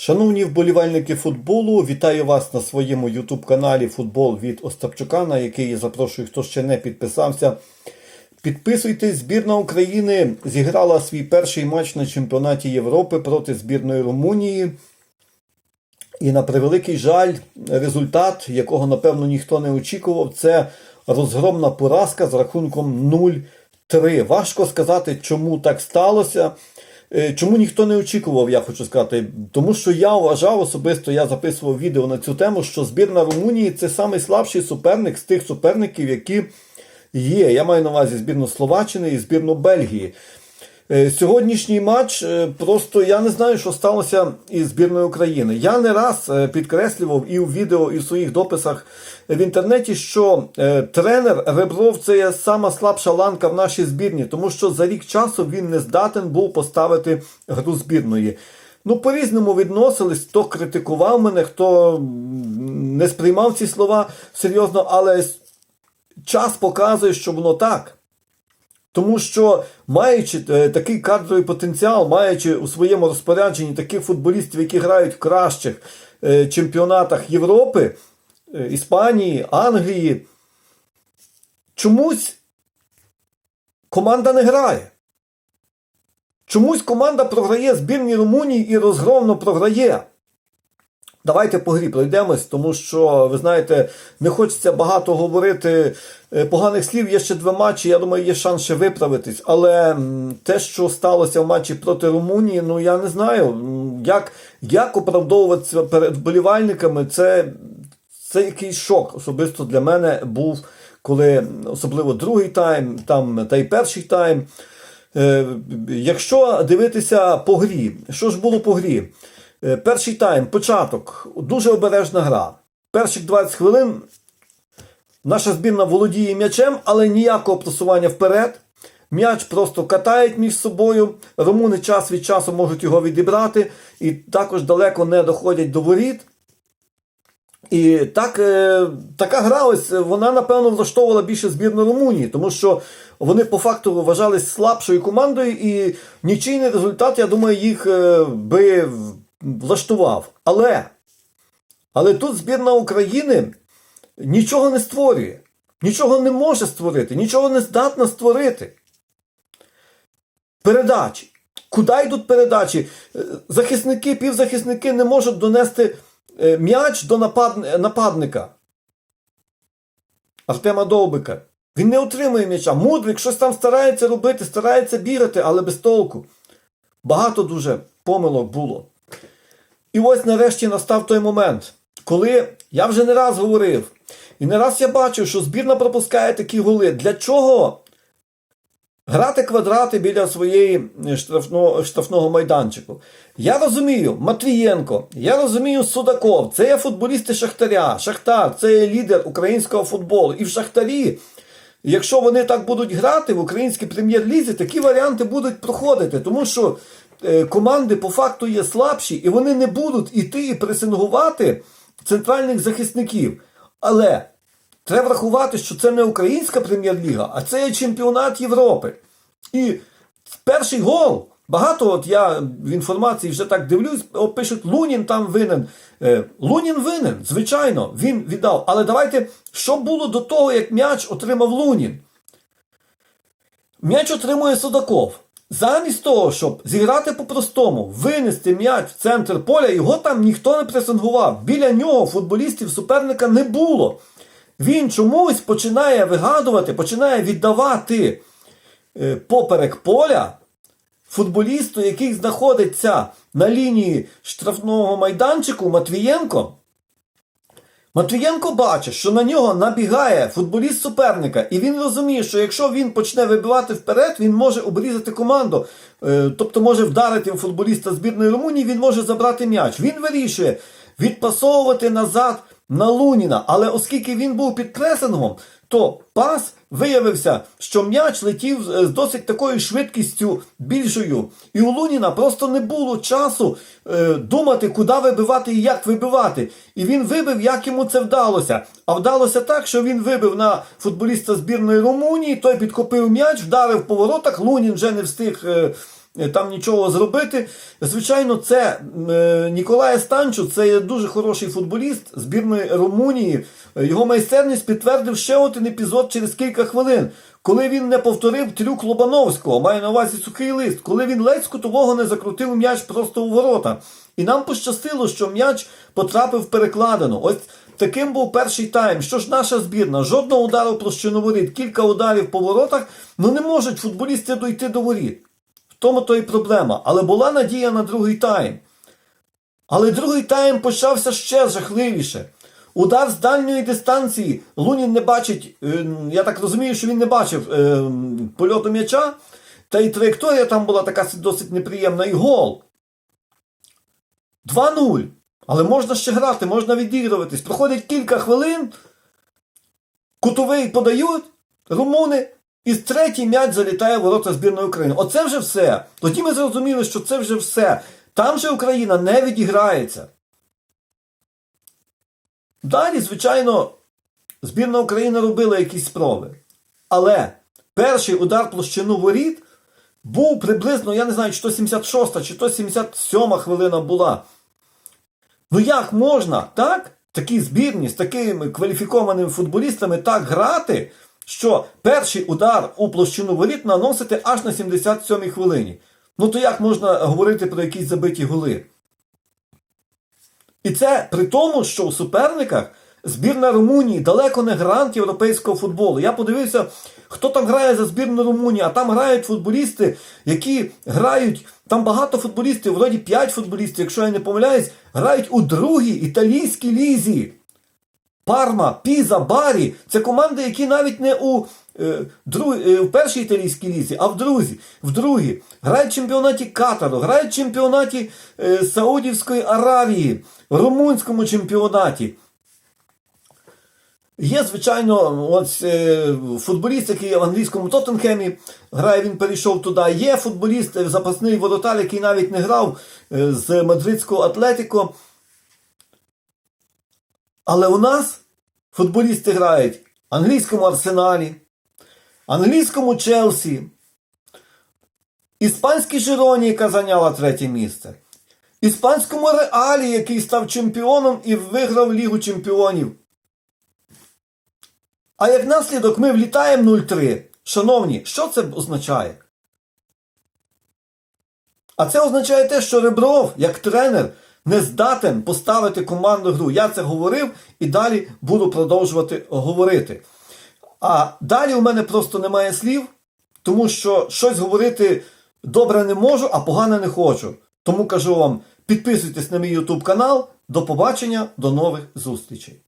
Шановні вболівальники футболу, вітаю вас на своєму YouTube каналі Футбол від Остапчука, на який я запрошую, хто ще не підписався. Підписуйтесь, збірна України зіграла свій перший матч на чемпіонаті Європи проти збірної Румунії. І на превеликий жаль, результат, якого напевно ніхто не очікував, це розгромна поразка з рахунком 0-3. Важко сказати, чому так сталося. Е, Чому ніхто не очікував, я хочу сказати. Тому що я вважав особисто, я записував відео на цю тему, що збірна Румунії це найслабший суперник з тих суперників, які є. Я маю на увазі збірну Словаччини і збірну Бельгії. Е, Сьогоднішній матч е, просто я не знаю, що сталося із збірною України. Я не раз е, підкреслював і в відео, і в своїх дописах в інтернеті, що тренер Ребров це є сама слабша ланка в нашій збірні, тому що за рік часу він не здатен був поставити гру збірної. Ну, по-різному відносились, хто критикував мене, хто не сприймав ці слова серйозно, але час показує, що воно так. Тому що, маючи е, такий кадровий потенціал, маючи у своєму розпорядженні таких футболістів, які грають в кращих е, чемпіонатах Європи, е, Іспанії, Англії, чомусь команда не грає. Чомусь команда програє збірній Румунії і розгромно програє. Давайте по грі пройдемось, тому що, ви знаєте, не хочеться багато говорити е, поганих слів. Є ще два матчі. Я думаю, є шанс ще виправитись. Але те, що сталося в матчі проти Румунії, ну я не знаю, як, як оправдовуватися перед вболівальниками, це, це якийсь шок. Особисто для мене був, коли особливо другий тайм, там та й перший тайм. Е, Якщо дивитися по грі, що ж було по грі? Е, Перший тайм, початок, дуже обережна гра. Перших 20 хвилин наша збірна володіє м'ячем, але ніякого просування вперед. М'яч просто катають між собою. Румуни час від часу можуть його відібрати і також далеко не доходять до воріт. І так, е, така гра, ось вона, напевно, влаштовувала більше збірну Румунії, тому що вони по факту вважались слабшою командою, і нічийний результат, я думаю, їх е, би влаштував. Але, але тут збірна України нічого не створює, нічого не може створити, нічого не здатна створити. Передачі. Куди йдуть передачі? Е, Захисники, півзахисники не можуть донести е, м'яч до нападника. Артема Довбика. Він не отримує м'яча. Мудрик щось там старається робити, старається бігати, але без толку. Багато дуже помилок було. І ось нарешті настав той момент, коли я вже не раз говорив, і не раз я бачив, що збірна пропускає такі голи. Для чого грати квадрати біля своєї штрафного, штрафного майданчику? Я розумію, Матвієнко, я розумію Судаков, це є футболісти Шахтаря. Шахтар це є лідер українського футболу. І в Шахтарі. Якщо вони так будуть грати в українській прем'єр-лізі, такі варіанти будуть проходити, тому що е, команди по факту є слабші, і вони не будуть іти і пресингувати центральних захисників. Але треба врахувати, що це не українська прем'єр-ліга, а це є чемпіонат Європи. І перший гол. Багато от я в інформації вже так дивлюсь, пишуть, Лунін там винен. Е, Лунін винен, звичайно, він віддав. Але давайте, що було до того, як м'яч отримав Лунін? М'яч отримує Судаков. Замість того, щоб зіграти по-простому, винести м'яч в центр поля, його там ніхто не пресингував. Біля нього футболістів суперника не було. Він чомусь починає вигадувати, починає віддавати е, поперек поля футболісту, який знаходиться на лінії штрафного майданчику Матвієнко. Матвієнко бачить, що на нього набігає футболіст суперника, і він розуміє, що якщо він почне вибивати вперед, він може обрізати команду, Е, тобто може вдарити футболіста збірної Румунії, він може забрати м'яч. Він вирішує відпасовувати назад на Луніна. Але оскільки він був під пресингом, то пас виявився, що м'яч летів з досить такою швидкістю більшою. І у Луніна просто не було часу е, думати, куди вибивати і як вибивати. І він вибив, як йому це вдалося. А вдалося так, що він вибив на футболіста збірної Румунії, той підкопив м'яч, вдарив по воротах, Лунін вже не встиг. е, там нічого зробити. Звичайно, це е, Ніколай Станчу, це дуже хороший футболіст збірної Румунії. Е, Його майстерність підтвердив ще один епізод через кілька хвилин, коли він не повторив трюк Лобановського, має на увазі сухий лист, коли він ледь з кутового не закрутив м'яч просто у ворота. І нам пощастило, що м'яч потрапив в перекладину. Ось таким був перший тайм. Що ж наша збірна? Жодного удару в площину воріт, кілька ударів по воротах. Ну не можуть футболісти дойти до воріт. Тому то і проблема. Але була надія на другий тайм. Але другий тайм почався ще жахливіше. Удар з дальньої дистанції. Лунін не бачить, е, я так розумію, що він не бачив е, польоту м'яча. Та й траєкторія там була така досить неприємна, і гол. 2-0. Але можна ще грати, можна відігруватись. Проходить кілька хвилин, кутовий подають, румуни, і третій м'яч залітає в ворота збірної України. Оце вже все. Тоді ми зрозуміли, що це вже все. Там же Україна не відіграється. Далі, звичайно, збірна України робила якісь спроби. Але перший удар площину воріт був приблизно, я не знаю, чи то 76 чи то 77 хвилина була. Ну як можна так? Такі збірні з такими кваліфікованими футболістами так грати, що перший удар у площину воріт наносити аж на 77-й хвилині. Ну то як можна говорити про якісь забиті голи? І це при тому, що у суперниках збірна Румунії далеко не грант європейського футболу. Я подивився, хто там грає за збірну Румунії, а там грають футболісти, які грають, там багато футболістів, вроді 5 футболістів, якщо я не помиляюсь, грають у другій італійській лізі. Парма, Піза, Барі це команди, які навіть не у е, друг, е, в першій італійській лізі, а в друзі, в другій. Грають в чемпіонаті Катару, грають в чемпіонаті е, Саудівської Аравії, румунському чемпіонаті. Є, звичайно, ось е, футболіст, який в англійському Тоттенхемі грає, він перейшов туди. Є футболіст, е, запасний воротар, який навіть не грав е, з мадридського Атлетико. Але у нас футболісти грають в англійському Арсеналі, англійському Челсі, іспанській Жироні, яка зайняла третє місце, іспанському Реалі, який став чемпіоном і виграв Лігу чемпіонів. А як наслідок ми влітаємо 0-3. Шановні, що це означає? А це означає те, що Ребров, як тренер, не здатен поставити команду гру. Я це говорив і далі буду продовжувати говорити. А далі у мене просто немає слів, тому що щось говорити добре не можу, а погане не хочу. Тому кажу вам, підписуйтесь на мій YouTube канал. До побачення, до нових зустрічей.